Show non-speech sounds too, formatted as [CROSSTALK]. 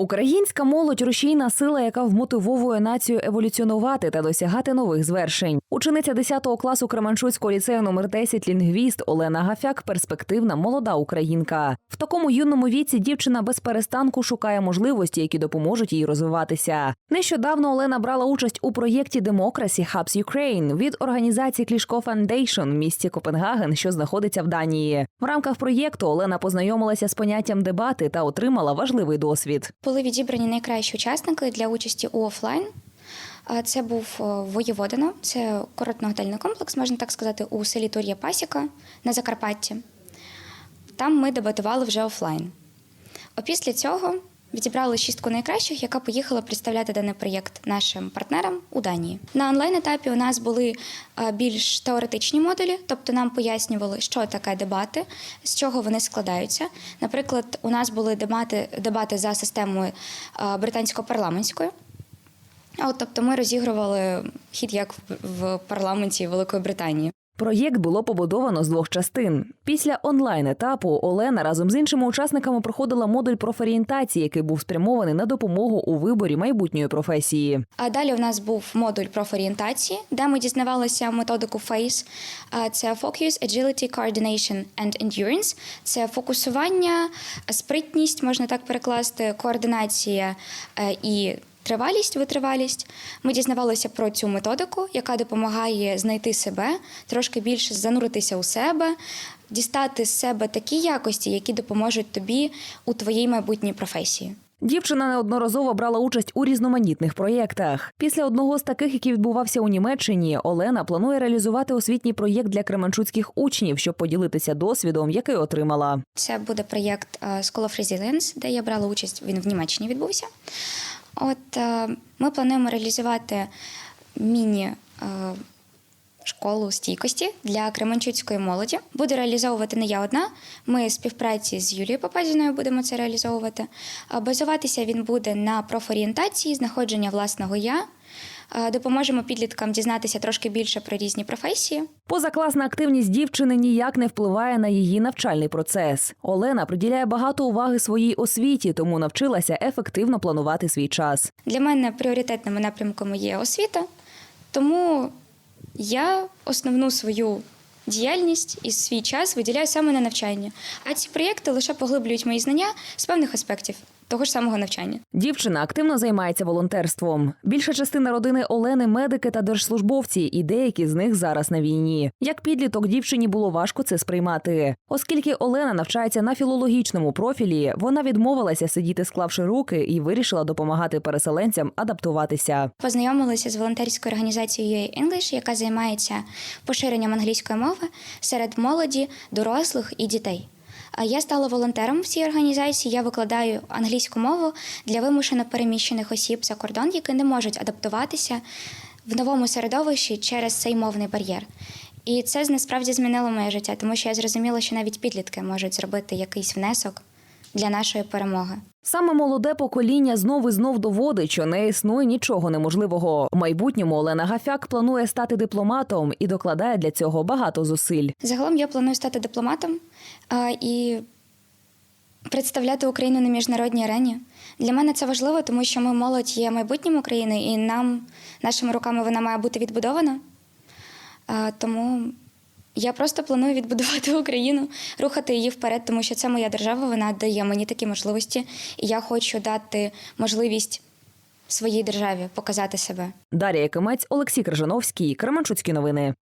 Українська молодь рушійна сила, яка вмотивовує націю еволюціонувати та досягати нових звершень. Учениця 10 класу Кременчуцького ліцею номер 10 лінгвіст Олена Гафяк перспективна молода українка. В такому юному віці дівчина без перестанку шукає можливості, які допоможуть їй розвиватися. Нещодавно Олена брала участь у проєкті Democracy Hubs Ukraine від організації Клішко Foundation в місті Копенгаген, що знаходиться в Данії. В рамках проєкту Олена познайомилася з поняттям дебати та отримала важливий досвід. Були відібрані найкращі учасники для участі у офлайн. Це був Воєводина, Воєводино, це курортно-готельний комплекс, можна так сказати, у селі Тур'я Пасіка на Закарпатті. Там ми дебатували вже офлайн. Опісля цього відібрали шістку найкращих, яка поїхала представляти даний проєкт нашим партнерам у Данії. На онлайн-етапі у нас були е, більш теоретичні модулі, тобто нам пояснювали, що таке дебати, з чого вони складаються. Наприклад, у нас були дебати, дебати за системою е, британсько-парламентської. От, тобто ми розігрували хід як в парламенті Великої Британії. Проєкт було побудовано з двох частин. Після онлайн-етапу Олена разом з іншими учасниками проходила модуль профорієнтації, який був спрямований на допомогу у виборі майбутньої професії. А далі у нас був модуль профорієнтації, де ми дізнавалися методику FACE. Це Focus, Agility, Coordination and Endurance. Це фокусування, спритність, можна так перекласти, координація е, і тривалість, витривалість. Ми дізнавалися про цю методику, яка допомагає знайти себе, трошки більше зануритися у себе, дістати з себе такі якості, які допоможуть тобі у твоїй майбутній професії. Дівчина неодноразово брала участь у різноманітних проєктах. Після одного з таких, який відбувався у Німеччині, Олена планує реалізувати освітній проєкт для кременчуцьких учнів, щоб поділитися досвідом, який отримала. Це буде проєкт е, School of Resilience, де я брала участь. Він в Німеччині відбувся. От е, ми плануємо реалізувати міні. е, Школу стійкості для кременчуцької молоді буде реалізовувати не я одна. Ми в співпраці з Юлією Попазіною будемо це реалізовувати. Базуватися він буде на профорієнтації, знаходження власного я. Е, Допоможемо підліткам дізнатися трошки більше про різні професії. Позакласна активність дівчини ніяк не впливає на її навчальний процес. Олена приділяє багато уваги своїй освіті, тому навчилася ефективно планувати свій час. Для мене пріоритетними напрямками є освіта, тому я основну свою діяльність і свій час виділяю саме на навчання. А ці проєкти лише поглиблюють мої знання з певних аспектів того ж самого навчання. Дівчина активно займається волонтерством. Більша частина родини Олени медики та держслужбовці, і деякі з них зараз на війні. Як підліток дівчині було важко це сприймати, оскільки Олена навчається на філологічному профілі, вона відмовилася сидіти, склавши руки, і вирішила допомагати переселенцям адаптуватися. Познайомилася з волонтерською організацією UA English, яка займається поширенням англійської мови серед молоді, дорослих і дітей. Я стала волонтером в цій організації. Я викладаю англійську мову для вимушено переміщених осіб за кордон, які не можуть адаптуватися в новому середовищі через цей мовний бар'єр. І це насправді змінило моє життя, тому що я зрозуміла, що навіть підлітки можуть зробити якийсь внесок для нашої перемоги. Саме молоде покоління знов і знов доводить, що не існує нічого неможливого. У майбутньому Олена Гафяк планує стати дипломатом і докладає для цього багато зусиль. Загалом я планую стати дипломатом а, і представляти Україну на міжнародній арені. Для мене це важливо, тому що ми молодь є майбутнім України, і нам, нашими руками, вона має бути відбудована. А, тому я просто планую відбудувати [LAUGHS] Україну, рухати її вперед, тому що це моя держава, вона дає мені такі можливості, і я хочу дати можливість своїй державі показати себе. Дар'я Якимець, Олексій Крижановський, Кременчуцькі новини.